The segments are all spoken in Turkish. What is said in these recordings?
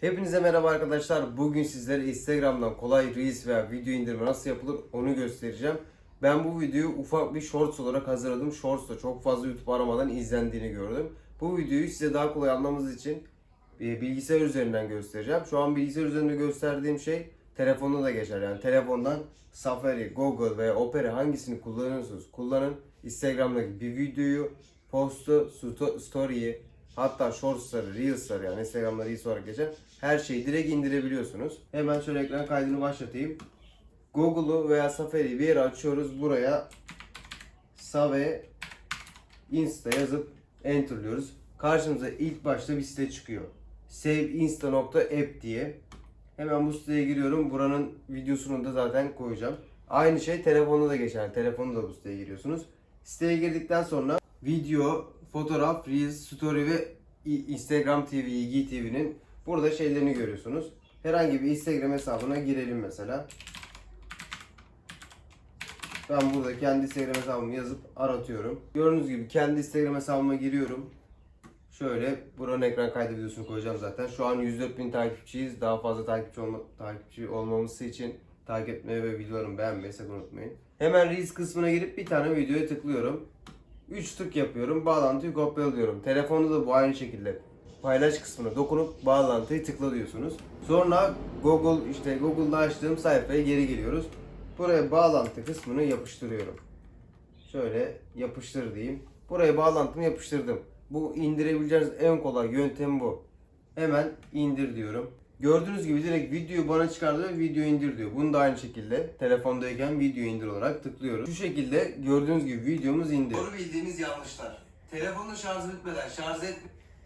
Hepinize merhaba arkadaşlar. Bugün sizlere Instagram'dan kolay Reels veya video indirme nasıl yapılır onu göstereceğim. Ben bu videoyu ufak bir Shorts olarak hazırladım. Shorts da çok fazla YouTube aramadan izlendiğini gördüm. Bu videoyu size daha kolay anlamanız için e, bilgisayar üzerinden göstereceğim. Şu an bilgisayar üzerinde gösterdiğim şey telefonda da geçer. Yani telefondan Safari, Google veya Opera hangisini kullanıyorsunuz kullanın. Instagram'daki bir videoyu, postu, sto- story'yi, hatta shortsları, reels'ları yani Instagram'da reels olarak geçen her şeyi direkt indirebiliyorsunuz. Hemen şöyle ekran kaydını başlatayım. Google'u veya Safari'yi bir yere açıyoruz. Buraya Save Insta yazıp enterliyoruz. Karşımıza ilk başta bir site çıkıyor. saveinsta.app diye. Hemen bu siteye giriyorum. Buranın videosunu da zaten koyacağım. Aynı şey telefonda da geçer. Telefonu da bu siteye giriyorsunuz. Siteye girdikten sonra video, fotoğraf, reels, story ve Instagram TV, IGTV'nin burada şeylerini görüyorsunuz. Herhangi bir Instagram hesabına girelim mesela. Ben burada kendi Instagram hesabımı yazıp aratıyorum. Gördüğünüz gibi kendi Instagram hesabıma giriyorum. Şöyle buranın ekran kaydı videosunu koyacağım zaten. Şu an 104 bin takipçiyiz. Daha fazla takipçi, olma, takipçi olmamız için takip etmeyi ve videolarımı beğenmeyi sakın unutmayın. Hemen Reels kısmına girip bir tane videoya tıklıyorum. 3 tık yapıyorum. Bağlantıyı kopyalıyorum. Telefonda da bu aynı şekilde paylaş kısmına dokunup bağlantıyı tıkla diyorsunuz. Sonra Google işte Google'da açtığım sayfaya geri geliyoruz. Buraya bağlantı kısmını yapıştırıyorum. Şöyle yapıştır diyeyim. Buraya bağlantımı yapıştırdım. Bu indirebileceğiniz en kolay yöntem bu. Hemen indir diyorum. Gördüğünüz gibi direkt videoyu bana çıkardı ve video indir diyor. Bunu da aynı şekilde telefondayken video indir olarak tıklıyoruz. Şu şekilde gördüğünüz gibi videomuz indi. Doğru bildiğimiz yanlışlar. Telefonun şarjı bitmeden şarj et.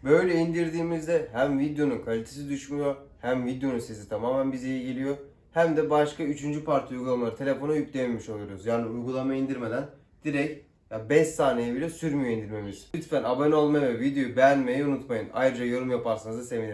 Böyle indirdiğimizde hem videonun kalitesi düşmüyor, hem videonun sesi tamamen bize iyi geliyor. Hem de başka üçüncü parti uygulamaları telefona yüklememiş oluyoruz. Yani uygulama indirmeden direkt ya 5 saniye bile sürmüyor indirmemiz. Lütfen abone olmayı ve videoyu beğenmeyi unutmayın. Ayrıca yorum yaparsanız da sevinirim.